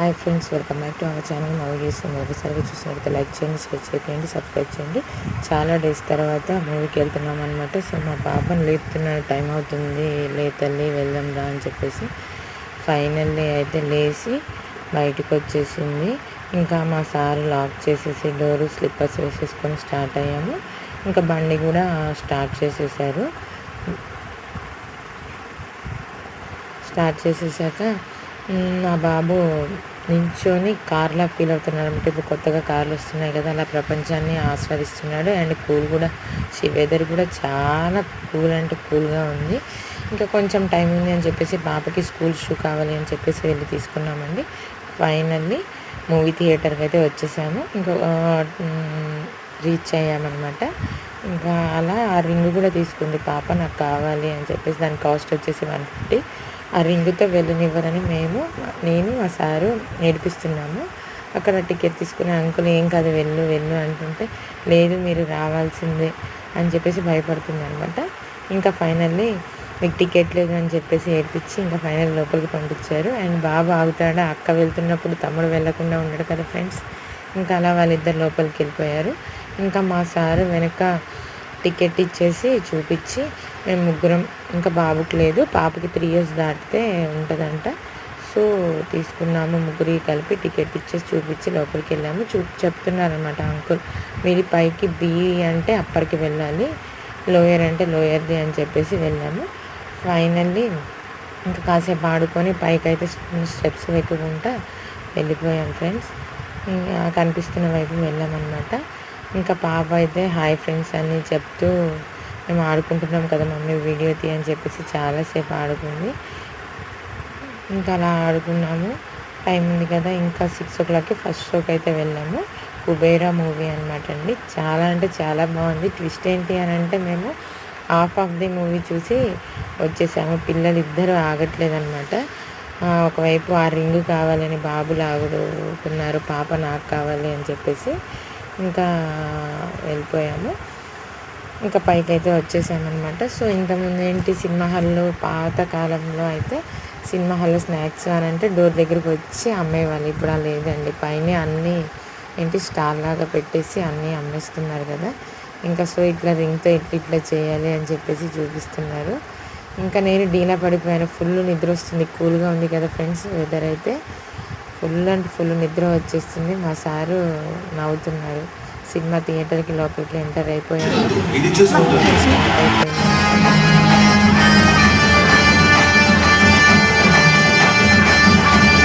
Hi friends welcome back to our channel మా videos ఒకసారిగా చూసినట్లయితే లైక్ చేయండి షేర్ చేయండి సబ్స్క్రైబ్ చేయండి. చాలా డేస్ తర్వాత మూవీకి వెళ్తున్నాం అనమాట సో మా పాపను లేపుతున్న టైం అవుతుంది. లేతల్లి వెళ్దాంరా వెళ్దాం రా అని చెప్పేసి ఫైనల్లీ అయితే లేచి బయటకు వచ్చేసింది. ఇంకా మా సార్ లాక్ చేసేసి డోరు స్లిప్పర్స్ వేసేసుకొని స్టార్ట్ అయ్యాము. ఇంకా బండి కూడా స్టార్ట్ చేసేసారు. స్టార్ట్ చేసేసాక నా మా బాబు నించొని కార్లా ఫీల్ అవుతున్నాడు అనమాట ఇప్పుడు కొత్తగా కార్లు వస్తున్నాయి కదా అలా ప్రపంచాన్ని ఆస్వాదిస్తున్నాడు. అండ్ కూల్ కూడా వెదర్ కూడా చాలా కూల్ అంటే కూల్గా ఉంది. ఇంకా కొంచెం టైం ఉంది అని చెప్పేసి పాపకి స్కూల్ షూ కావాలి అని చెప్పేసి వెళ్ళి తీసుకున్నామండి. ఫైనల్లీ మూవీ థియేటర్కి అయితే వచ్చేసాము. ఇంకా రీచ్ అయ్యామన్నమాట. ఇంకా అలా ఆ రింగ్ కూడా తీసుకుంది. పాప నాకు కావాలి అని చెప్పేసి దాని కాస్ట్ వచ్చేసి వన్ ఫిఫ్టీ. ఆ రింగుతో వెళ్ళనివ్వరని మేము నేను మా సారు నేర్పిస్తున్నాము. అక్కడ టికెట్ తీసుకుని అంకుల్ ఏం కాదు వెళ్ళు వెళ్ళు అంటుంటే లేదు మీరు రావాల్సిందే అని చెప్పేసి భయపడుతుంది అనమాట ఇంకా ఫైనల్లీ మీకు టికెట్ లేదు అని చెప్పేసి ఏడ్పించి ఇంకా ఫైనల్ లోపలికి పంపించారు. అండ్ బాబు ఆగుతాడా? అక్క వెళ్తున్నప్పుడు తమ్ముడు వెళ్ళకుండా ఉండడు కదా ఫ్రెండ్స్. ఇంకా అలా వాళ్ళిద్దరు లోపలికి వెళ్ళిపోయారు. ఇంకా మా సారు వెనక టికెట్ ఇచ్చేసి చూపించి మేము ముగ్గురం ఇంకా బాబుకి లేదు. పాపకి త్రీ ఇయర్స్ దాటితే ఉంటుందంట. సో తీసుకున్నాము ముగ్గురి కలిపి టికెట్ ఇచ్చేసి చూపించి లోపలికి వెళ్ళాము. చూ చెప్తున్నారనమాట అంకుల్ మీరు పైకి బి అంటే అప్పటికి వెళ్ళాలి. లోయర్ అంటే లోయర్ది అని చెప్పేసి వెళ్ళాము. ఫైనల్లీ ఇంకా కాసేపు ఆడుకొని పైకి అయితే స్టెప్స్ ఎక్కుకుంటా వెళ్ళిపోయాం ఫ్రెండ్స్. ఇంకా కనిపిస్తున్న వైపు వెళ్ళామన్నమాట. ఇంకా పాప అయితే హాయ్ ఫ్రెండ్స్ అని చెప్తూ మేము ఆడుకుంటున్నాం కదా మమ్మీ వీడియో తీ అని చెప్పేసి చాలాసేపు ఆడుకుంది. ఇంకా అలా ఆడుకున్నాము. టైం ఉంది కదా ఇంకా సిక్స్ ఓ క్లాక్కి ఫస్ట్ షోకి అయితే వెళ్ళాము. కుబేరా మూవీ అనమాట అండి. చాలా అంటే చాలా బాగుంది. ట్విస్ట్ ఏంటి అని అంటే మేము హాఫ్ ఆఫ్ ది మూవీ చూసి వచ్చేసాము. పిల్లలు ఇద్దరు ఆగట్లేదనమాట ఒకవైపు ఆ రింగ్ కావాలని బాబు లాగుతున్నారు పాప నాకు కావాలి అని చెప్పేసి. ఇంకా వెళ్ళిపోయాము. ఇంకా పైకి అయితే వచ్చేసామన్నమాట. సో ఇంతకుముందు ఏంటి సినిమా హాల్లో పాత కాలంలో అయితే సినిమా హాల్లో స్నాక్స్ అని అంటే డోర్ దగ్గరికి వచ్చి అమ్మేవాళ్ళు. ఇప్పుడు అలా లేదండి. పైన అన్నీ ఏంటి స్టార్ లాగా పెట్టేసి అన్నీ అమ్మేస్తున్నారు కదా. ఇంకా సో ఇట్లా రింగ్తో ఇట్లా ఇట్లా చేయాలి అని చెప్పేసి చూపిస్తున్నారు. ఇంకా నేను డీలా పడిపోయాను. ఫుల్ నిద్ర వస్తుంది. కూల్గా ఉంది కదా ఫ్రెండ్స్ వెదర్ అయితే. ఫుల్ అంటే ఫుల్ నిద్ర వచ్చేస్తుంది. మా సారు నవ్వుతున్నారు. సినిమా థియేటర్కి లోపలికి ఎంటర్ అయిపోయాము